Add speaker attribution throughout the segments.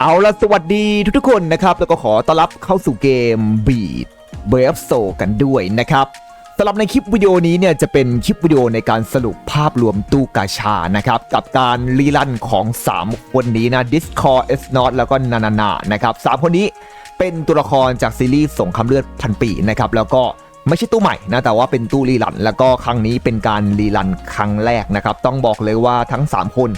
Speaker 1: เอาละสวัสดีทุกๆคนนะครับ แล้วก็ขอต้อนรับเข้าสู่เกม Beat b r a v e s o กันด้วยนะครับสำหรับในคลิปวิดีโอนี้เนี่ยจะเป็นคลิปวิดีโอในการสรุปภาพรวมตู้กาชานะครับ กับการรีลันของ 3 คนนี้นะ Discord S Not แล้วก็นานานานะครับ3คนนี้เป็นตัวละครจากซีรีส์สงครามเลือดพันปีนะครับแล้วก็ไม่ใช่ตู้ใหม่นะแต่ว่าเป็นตู้รีลัน แล้วก็ครั้งนี้เป็นการรีลันครั้งแรกนะครับ ต้องบอกเลยว่าทั้ง 3 คน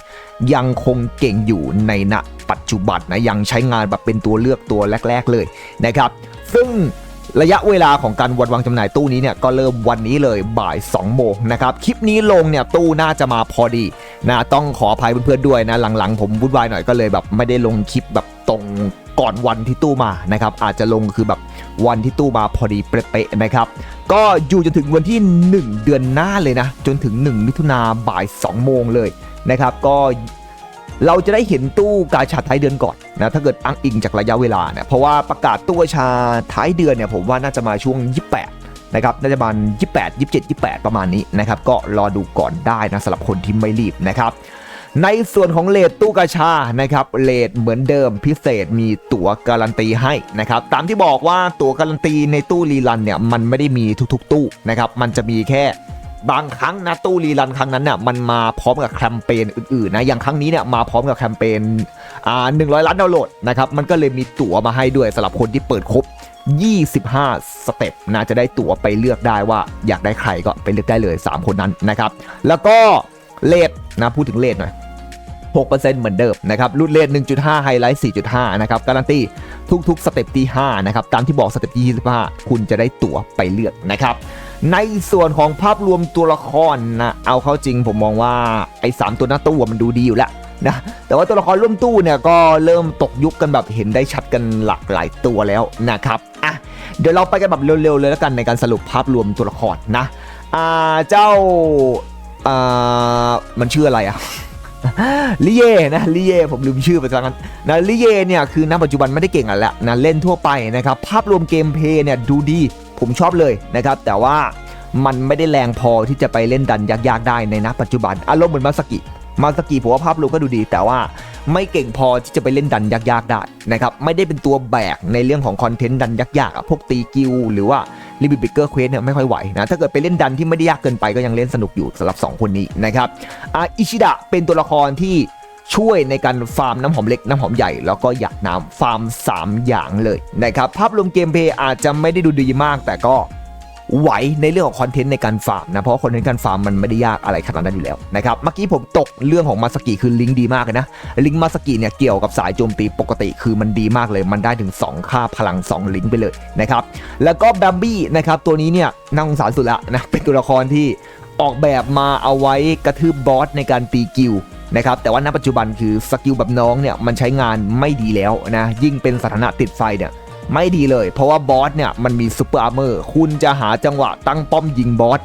Speaker 1: ยังคงเก่งอยู่ในณ ปัจจุบันนะยังใช้งานแบบเป็นตัวเลือกตัวแรก ๆเลยนะครับ ซึ่งระยะเวลาของการวันวางจำหน่ายตู้นี้เนี่ยก็เริ่มวันนี้เลยบ่าย 2 โมงนะครับ คลิปนี้ลงเนี่ยตู้น่าจะมาพอดีนะต้องขออภัยเพื่อนๆด้วยนะ หลังๆผมวุ่นวายหน่อยก็เลยแบบไม่ได้ลงคลิปแบบตรงก่อนวันที่ตู้มานะครับ อาจจะลงคือแบบวันที่ตู้มาพอดีเป๊ะๆนะครับ ก็อยู่จนถึงวันที่ 1 เดือนหน้าเลยนะ จนถึง 1 มิถุนาบ่าย 2 โมงเลยนะครับ ก็ เราจะได้เห็นตู้กาชาท้ายเดือนก่อนนะถ้าเกิดอ้างอิงจากระยะเวลาเนี่ยเพราะว่าประกาศตู้กาชาท้ายเดือนเนี่ยผมว่าน่าจะมาช่วง 28นะครับน่าจะประมาณ28 27 28 ประมาณนี้นะครับก็รอดูก่อนได้นะสำหรับคนที่ไม่รีบนะครับในส่วนของเลทตู้กาชานะครับเลทเหมือนเดิมพิเศษมีตั๋วการันตีให้นะครับตามที่บอกว่าตั๋วการันตีในตู้รีลันเนี่ยมันไม่ได้มีทุกๆ ตู้นะครับมันจะมีแค่ บางครั้งนะตู้รีลันครั้งนั้นเนี่ยมันมาพร้อมกับแคมเปญอื่นๆนะอย่างครั้งนี้เนี่ยมาพร้อมกับแคมเปญอ่า100ล้านดาวน์โหลดนะครับมันก็เลยมีตั๋วมาให้ด้วยสำหรับคนที่เปิดครบ 25 สเต็ปนะจะได้ตั๋วไปเลือกได้ว่าอยากได้ใครก็ไปเลือกได้เลย 3 คนนั้นนะครับ แล้วก็เลทนะพูดถึงเลทหน่อย6%เหมือนเดิมนะครับรุ่นเลท1.5 ไฮไลท์ 4.5 นะครับ การันตีทุกๆ สเต็ปที่ 5 นะครับ ตามที่บอกสเต็ปที่ 25 คุณจะได้ตั๋วไปเลือกนะครับ ในส่วนของภาพรวมตัวละครนะเอาเข้าจริงผมมองว่าไอ้3ตัวหน้าตู้มันดูดีอยู่แล้วนะแต่ว่าตัวละครร่วมตู้เนี่ยก็เริ่มตกยุคกันแบบเห็นได้ชัดกันหลากหลายตัวแล้วนะครับอะเดี๋ยวเราไปกันแบบเร็วๆเลยแล้วกันในการสรุปภาพรวมตัวละครนะอ่าเจ้าอ่ามันชื่ออะไรอะลิเย่นะลิเย่ผมลืมชื่อไปซะงั้นนะลิเย่เนี่ยคือณปัจจุบันไม่ได้เก่งอะแหละนะเล่นทั่วไปนะครับภาพรวมเกมเพย์เนี่ยดูดี ผมชอบเลยนะครับ แต่ว่ามันไม่ได้แรงพอที่จะไปเล่นดันยากๆได้ในณปัจจุบันอารมณ์เหมือนมาสกิมาสกิผมว่าภาพรวมก็ดูดี แต่ว่าไม่เก่งพอที่จะไปเล่นดันยากๆได้นะครับไม่ได้เป็นตัวแบกในเรื่องของคอนเทนต์ดันยากๆพวกตีกิลหรือว่าลิบิบิเกอร์เควสเนี่ยไม่ค่อยไหวนะถ้าเกิดไปเล่นดันที่ไม่ได้ยากเกินไปก็ยังเล่นสนุกอยู่สำหรับ 2 คนนี้นะครับอิชิดะเป็นตัวละครที่ ช่วยในการฟาร์มน้ำหอมเล็กน้ำหอมใหญ่แล้วก็หยักน้ำฟาร์ม 3 อย่างเลยนะครับภาพรวมเกมเพย์อาจจะไม่ได้ดูดีมากแต่ก็ไหวในเรื่องของคอนเทนต์ในการฟาร์มนะ เพราะคอนเทนต์การฟาร์มมันไม่ได้ยากอะไรขนาดนั้นอยู่แล้วนะครับเมื่อกี้ผมตกเรื่องของมาสกิคือลิงก์ดีมากเลยนะ ลิงก์มาสกิเนี่ยเกี่ยวกับสายโจมตีปกติคือมันดีมากเลย มันได้ถึง 2 ค่าพลัง 2 ลิงก์ไปเลยนะครับแล้วก็แบมบี้นะครับตัวนี้เนี่ยน่าสงสารสุดละนะเป็นตัวละครที่ออกแบบมาเอาไว้กระทืบบอสในการตีกิล นะครับแต่ว่าณปัจจุบันคือสกิลแบบน้องเนี่ยมันใช้งานไม่ดีแล้วนะยิ่งเป็นสถานะติดไฟเนี่ยไม่ดีเลย เพราะว่าบอสเนี่ยมันมีซูเปอร์อาร์เมอร์คุณจะหาจังหวะตั้งป้อมยิงบอส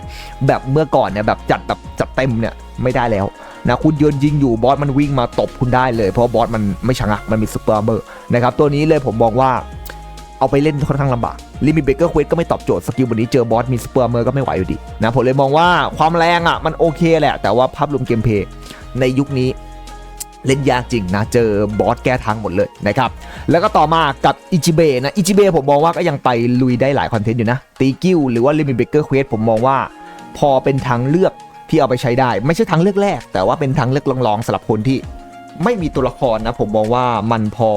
Speaker 1: แบบเมื่อก่อนเนี่ยแบบจัดแบบจัดเต็มเนี่ยไม่ได้แล้วนะคุณยืนยิงอยู่บอสมันวิ่งมาตบคุณได้เลย เพราะบอสมันไม่ชะงักมันมีซูเปอร์อาร์เมอร์นะครับตัวนี้เลยผมมองว่าเอาไปเล่นค่อนข้างลำบากลิมิตเบเกอร์เควสก็ไม่ตอบโจทย์สกิลวันนี้เจอบอสมีสเปอร์เมอร์ก็ไม่ไหวอยู่ดีนะผมเลยมองว่าความแรงอะมันโอเคแหละ แต่ว่าภาพรวมเกมเพย์ ในยุคนี้เล่นยากจริงนะ เจอบอสแก้ทางหมดเลยนะครับ แล้วก็ต่อมากับอิจิเบนะอิจิเบผมมองว่าก็ยังไปลุยได้หลายคอนเทนต์อยู่นะ ตีกิ้วหรือว่าลิมิเบเกอร์เควสผมมองว่า พอเป็นทางเลือกที่เอาไปใช้ได้ ไม่ใช่ทางเลือกแรก แต่ว่าเป็นทางเลือกลองๆสำหรับคนที่ ไม่มีตัวละครนะ ผมมองว่ามันพอ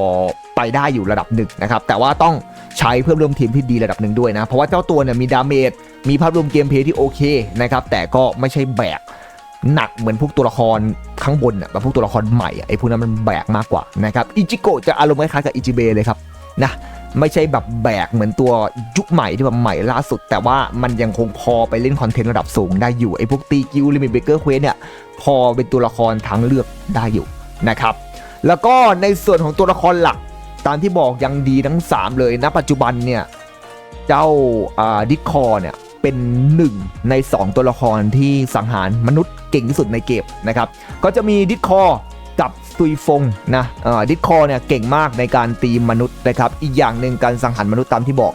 Speaker 1: ไปได้อยู่ระดับหนึ่งนะครับ แต่ว่าต้องใช้เพื่อร่วมทีมที่ดีระดับหนึ่งด้วยนะ เพราะว่าเจ้าตัวเนี่ยมีดาเมจมีภาพรวมเกมเพลย์ที่โอเคนะครับแต่ก็ไม่ใช่แบก หนักเหมือนพวกตัวละครข้างบนอะแบบพวกตัวละครใหม่อะไอ้พวกนั้นมันแบกมากกว่านะครับอิจิโกะจะอารมณ์คล้ายๆกับอิจิเบเลยครับนะไม่ใช่แบบแบกเหมือนตัวยุคใหม่ที่แบบใหม่ล่าสุด แต่ว่ามันยังคงพอไปเล่นคอนเทนต์ระดับสูงได้อยู่ไอ้พวกตีกิวลิมิตเบเกอร์เควสเนี่ยพอเป็นตัวละครทางเลือกได้อยู่นะครับแล้วก็ในส่วนของตัวละครหลักตามที่บอกยังดีทั้ง 3 เลยณปัจจุบันเนี่ยเจ้าดิคอเนี่ยเป็นหนึ่งใน 2 ตัวละครที่สังหารมนุษย์ เก่งที่สุดในเกมนะครับก็จะมีดิคอกับซุยฟงนะดิคอเนี่ยเก่งมากในการตีมนุษย์นะครับอีกอย่างหนึ่งการสังหารมนุษย์ตามที่บอก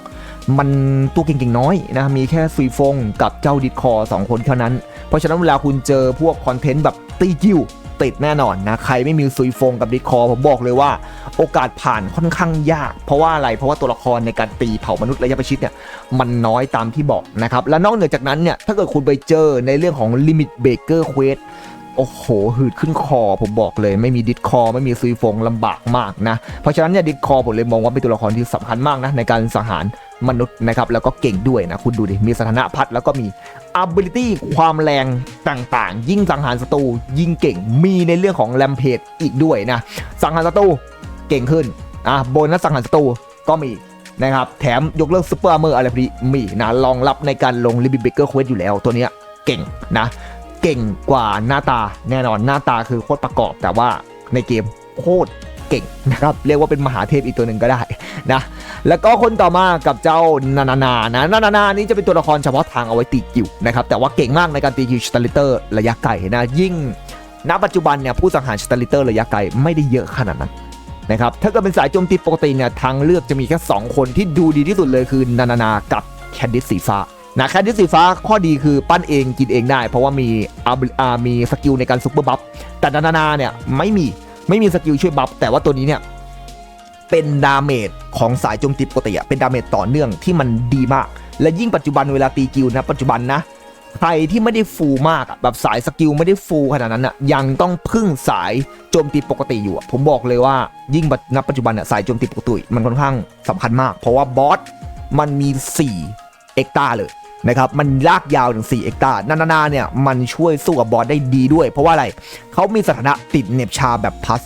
Speaker 1: มันตัวเก่งๆน้อยนะมีแค่ซุยฟงกับเจ้าดิคอสองคนเท่านั้น เพราะฉะนั้นเวลาคุณเจอพวกคอนเทนต์แบบตีกิ้ว ติดแน่นอนนะ ใครไม่มีซุยฟงกับดิคอผมบอกเลยว่า โอกาสผ่านค่อนข้างยาก เพราะว่าอะไรเพราะว่าตัวละครในการตีเผ่ามนุษย์ระยะประชิดเนี่ยมันน้อยตามที่บอกนะครับและนอกเหนือจากนั้นเนี่ยถ้าเกิดคุณไปเจอในเรื่องของลิมิตเบเกอร์เควส โอ้โห หืดขึ้นคอผมบอกเลยไม่มีดิสคอ ไม่มีซุยฟงลำบากมากนะ เพราะฉะนั้นเนี่ยดิสคอผมเลยมองว่าเป็นตัวละครที่สำคัญมากนะในการสังหารมนุษย์นะครับ แล้วก็เก่งด้วยนะ คุณดูดิ มีสถานะพัดแล้วก็มี ability ความแรงต่างๆ ยิ่งสังหารศัตรูยิ่งเก่งมีในเรื่องของแรมเพจอีกด้วยนะสังหารศัตรูเก่งขึ้นอะโบนัสสังหารศัตรูก็มีนะครับแถมยกเลิกซูเปอร์อาร์เมอร์อะไรพวกนี้มีนะรองรับในการลงลิบิเบเกอร์เควสอยู่แล้วตัวเนี้ยเก่งนะ เก่งกว่าหน้าตาแน่นอนหน้าตาคือโคตรประกอบแต่ว่าในเกมโคตรเก่งนะครับเรียกว่าเป็นมหาเทพอีกตัวหนึ่งก็ได้นะแล้วก็คนต่อมากับเจ้านานานานะนานานานี่จะเป็นตัวละครเฉพาะทางเอาไว้ตีกิวนะครับแต่ว่าเก่งมากในการตีกิวสตาลิเตอร์ระยะไกลนะยิ่งณปัจจุบันเนี่ยผู้สังหารสตาลิเตอร์ระยะไกลไม่ได้เยอะขนาดนั้นนะครับถ้าเกิดเป็นสายโจมตีปกติเนี่ยทางเลือกจะมีแค่ 2 คนที่ดูดีที่สุดเลยคือนานานากับแคนดิสสีฟ้า นะแคนดิสสีฟ้าข้อดีคือปั้นเองกินเองได้ เพราะว่ามีอามีสกิลในการซุปเปอร์บัฟแต่นานานาเนี่ยไม่มีไม่มีสกิลช่วยบัฟแต่ว่าตัวนี้เนี่ยเป็นดาเมจของสายโจมตีปกติอะเป็นดาเมจต่อเนื่องที่มันดีมาก และยิ่งปัจจุบันเวลาตีกิลนะปัจจุบันนะใครที่ไม่ได้ฟูลมากแบบสายสกิลไม่ได้ฟูลขนาดนั้นอะยังต้องพึ่งสายโจมตีปกติอยู่ผมบอกเลยว่ายิ่งณปัจจุบันอะสายโจมตีปกติมันค่อนข้างสำคัญมาก เพราะว่าบอสมันมี 4 เอ็กตาเลยนะครับมันลากยาวถึง 4 เอ็กตานานานาเนี่ยมันช่วยสู้กับบอสได้ดีด้วย เพราะว่าอะไรเขามีสถานะติดเหน็บชาแบบพัส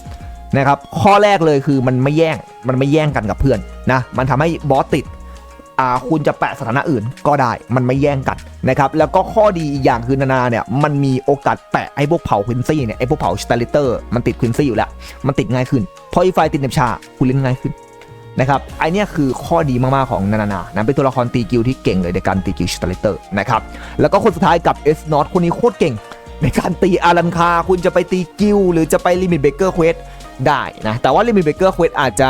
Speaker 1: นะครับข้อแรกเลยคือมันไม่แย่งมันไม่แย่งกันกับเพื่อนนะมันทำให้บอสติดอ่าคุณจะแปะสถานะอื่นก็ได้มันไม่แย่งกันนะครับแล้วก็ข้อดีอีกอย่างคือนานาเนี่ยมันมีโอกาสแปะไอ้พวกเผาควินซี่เนี่ยไอ้พวกเผาสเตลิเตอร์มันติดควินซี่อยู่แล้วมันติดง่ายขึ้นเพราะอีไฟติดเน็บชาคุณเล่นง่ายขึ้น นะครับไอเนี้ยคือข้อดีมากๆของนานานานะเป็นตัวละครตีกิลที่เก่งเลยในการตีกิลสเตเลเตอร์นะครับแล้วก็คนสุดท้ายกับเอสนอตคนนี้โคตรเก่ง ในการตีอารันคา คุณจะไปตีกิลหรือจะไปลิมิตเบเกอร์เควสได้นะแต่ว่า Limit Breaker Quest อาจจะ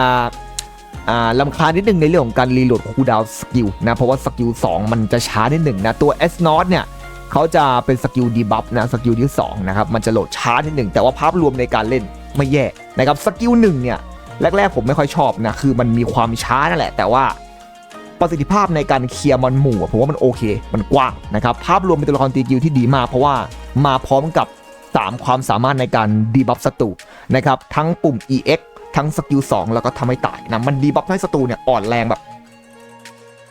Speaker 1: อ่าลำคาญนิดนึงในเรื่องของการรีโหลดคูดาวสกิลนะเพราะว่าสกิล2มันจะช้านิดหนึ่งนะตัว S n o t เนี่ยเขาจะเป็นสกิลดีบัฟนะสกิลที่2นะครับมันจะโหลดช้านิดหนึ่งแต่ว่าภาพรวมในการเล่นไม่แย่นะครับสกิลหนึ่งเนี่ย แรกๆผมไม่ค่อยชอบนะคือมันมีความช้านั่นแหละ แต่ว่าประสิทธิภาพในการเคลียร์มอนหมู่ผมว่ามันโอเค มันกว้างนะครับภาพรวมเป็นตัวละครตีกิลที่ดีมากเพราะว่ามาพร้อมกับ 3 ความสามารถในการดีบัฟศัตรูนะครับทั้งปุ่ม EX ทั้งสกิล2แล้วก็ทำให้ตายนะมันดีบัฟให้ศัตรูเนี่ยอ่อนแรงแบบ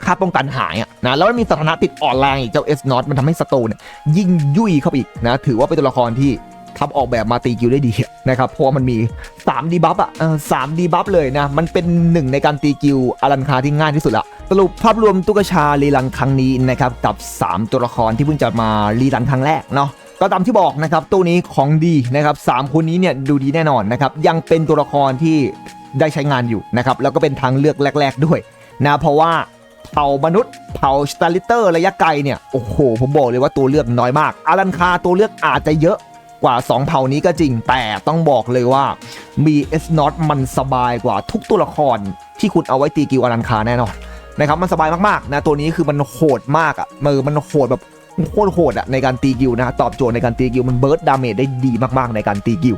Speaker 1: ค่าป้องกันหายอะนะแล้วมันมีสถานะติดอ่อนแรงอีกเจ้า S n o t มันทำให้ศัตรูเนี่ยยิ่งยุ่ยเข้าไปอีกนะถือว่าเป็นตัวละครที่ ทำออกแบบมาตีกิลได้ดีนะครับ เพราะว่ามันมี3ดีบัฟอะสามดีบัฟเลยนะ มันเป็นหนึ่งในการตีกิลอารันคาที่ง่ายที่สุดละสรุปภาพรวมตุกชารีลันครั้งนี้นะครับ กับ 3 ตัวละครที่เพิ่งจะมารีลันครั้งแรกเนาะก็ตามที่บอกนะครับตัวนี้ของดีนะครับสามคนนี้เนี่ยดูดีแน่นอนนะครับยังเป็นตัวละครที่ได้ใช้งานอยู่นะครับแล้วก็เป็นทางเลือกแรก ๆด้วยนะเพราะว่าเผ่ามนุษย์เผ่าสตาลิเตอร์ระยะไกลเนี่ยโอ้โหผมบอกเลยว่าตัวเลือกน้อยมากอารันคาตัวเลือกอาจจะเยอะ กว่า 2 เผ่านี้ก็จริงแต่ต้องบอกเลยว่ามีเอสนอตมันสบายกว่าทุกตัวละครที่คุณเอาไว้ตีกิวอารันคาแน่นอนนะครับมันสบายมากๆนะตัวนี้คือมันโหดมากอะ่ะมือมันโหดแบบโคตรโหดอะในการตีกิวนะตอบโจทย์ในการตีกิวมันเบิร์ดดาเมจได้ดีมากๆในการตีกิว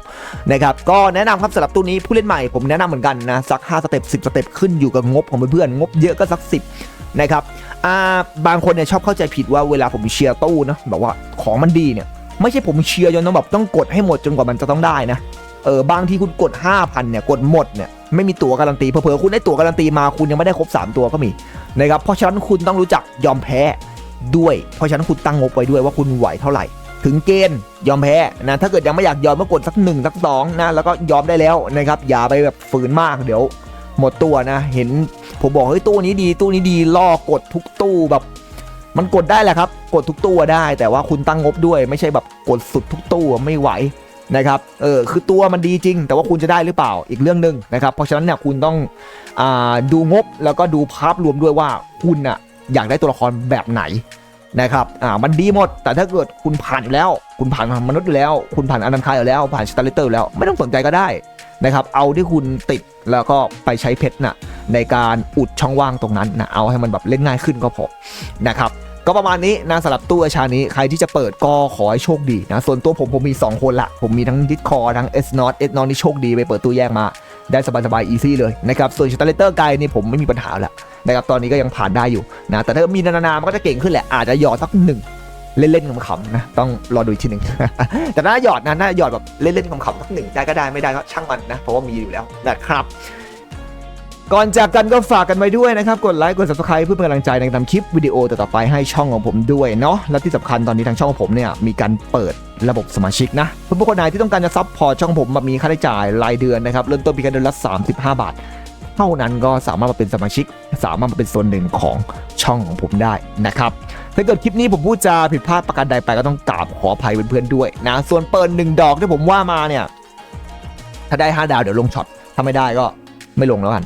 Speaker 1: นะครับก็แนะนำครับสำหรับตัวนี้ผู้เล่นใหม่ผมแนะนำเหมือนกันนะสัก 5 สเต็ป 10 สเต็ปขึ้นอยู่กับงบของเพื่อนๆงบเยอะก็สัก 10นะครับอ่าบางคนเนี่ยชอบเข้าใจผิดว่าเวลาผมเชียร์ตู้นะแบบว่าของมันดีเนี่ย ไม่ใช่ผมเชียร์จนต้องแบบต้องกดให้หมดจนกว่ามันจะต้องได้นะเออบางที่คุณกด 5,000เนี่ยกดหมดเนี่ยไม่มีตั๋วการันตีเผลอๆคุณได้ตั๋วการันตีมาคุณยังไม่ได้ครบสามตัวก็มีนะครับเพราะฉะนั้นคุณต้องรู้จักยอมแพ้ด้วย เพราะฉะนั้นคุณตั้งงบไว้ด้วยว่าคุณไหวเท่าไหร่ ถึงเกณฑ์ยอมแพ้นะถ้าเกิดยังไม่อยากยอมก็กดสักหนึ่งสักสองนะแล้วก็ยอมได้แล้วนะครับอย่าไปแบบฝืนมากเดี๋ยว หมดตัวนะ เห็นผมบอกเฮ้ยตู้นี้ดีตู้นี้ดีล่อกดทุกตู้แบบ มันกดได้แหละครับ กดทุกตู้ได้ แต่ว่าคุณตั้งงบด้วย ไม่ใช่แบบกดสุดทุกตู้ไม่ไหวนะครับ เออ คือตัวมันดีจริง แต่ว่าคุณจะได้หรือเปล่า อีกเรื่องหนึ่งนะครับ เพราะฉะนั้นเนี่ยคุณต้องอดูงบแล้วก็ดูภาพรวมด้วยว่าคุณอะอยากได้ตัวละครแบบไหนนะครับ อ่า มันดีหมด แต่ถ้าเกิดคุณผ่านอยู่แล้ว คุณผ่านมนุษย์อยู่แล้ว คุณผ่านอนันทายอยู่แล้ว ผ่านสตาร์เลเตอร์แล้ว ไม่ต้องสนใจก็ได้นะครับ เอาที่คุณติดแล้วก็ไปใช้เพชรน่ะ ในการอุดช่องว่างตรงนั้นนะเอาให้มันแบบเล่นง่ายขึ้นก็พอนะครับก็ประมาณนี้นะสำหรับตู้กาชานี้ใครที่จะเปิดก็ขอให้โชคดีนะส่วนตัวผมผมมี 2 คนละ ผมมีทั้งดิสคอทั้ง S n o t S n o t นี่โชคดีไปเปิดตู้แยกมา ได้สบายๆ easy เลยนะครับส่วนชิตาเลเตอร์ไกนี่ผมไม่มีปัญหาแล้วนะครับตอนนี้ก็ยังผ่านได้อยู่นะแต่ถ้ามีนานามันก็จะเก่งขึ้นแหละอาจจะหยอดสักหนึ่งเล่นๆขำๆนะต้องรอดูอีกทีหนึ่งแต่ถ้าหยอดนะถ้าหยอดแบบเล่นๆขำๆสักหนึ่งได้ก็ได้ไม่ได้ก็ช่างมันนะเพราะว่ามีอยู่แล้วนะครับ ก่อนจากกันก็ฝากกันไว้ด้วยนะครับ กดไลค์ กด subscribe เพื่อเป็นกำลังใจในการทำคลิปวิดีโอต่อๆไปให้ช่องของผมด้วยเนาะ และที่สำคัญตอนนี้ทางช่องของผมเนี่ยมีการเปิดระบบสมาชิกนะเพื่อผู้คนไหนที่ต้องการจะซัพพอร์ตช่องผมแบบมีค่าใช้จ่ายรายเดือนนะครับเริ่มต้นเพียงเดือนละ35 บาท เท่านั้นก็สามารถมาเป็นสมาชิก สามารถมาเป็นส่วนหนึ่งของช่องของผมได้นะครับ ถ้าเกิดคลิปนี้ผมพูดจาผิดพลาดประการใดไปก็ต้องกราบขออภัยเพื่อนๆด้วยนะ ส่วนเปิดหนึ่งดอกที่ผมว่ามาเนี่ย ถ้าได้ 5 ดาวเดี๋ยวลงช็อต ถ้าไม่ได้ก็ไม่ลงแล้วกัน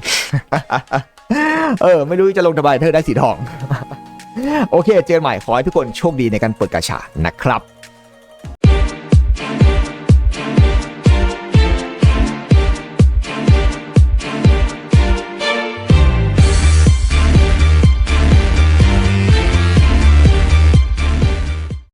Speaker 1: เออ ไม่รู้จะลงทำไมเธอได้สีทอง โอเค เจอกันใหม่ขอให้ทุกคนโชคดีในการเปิดกาชานะครับ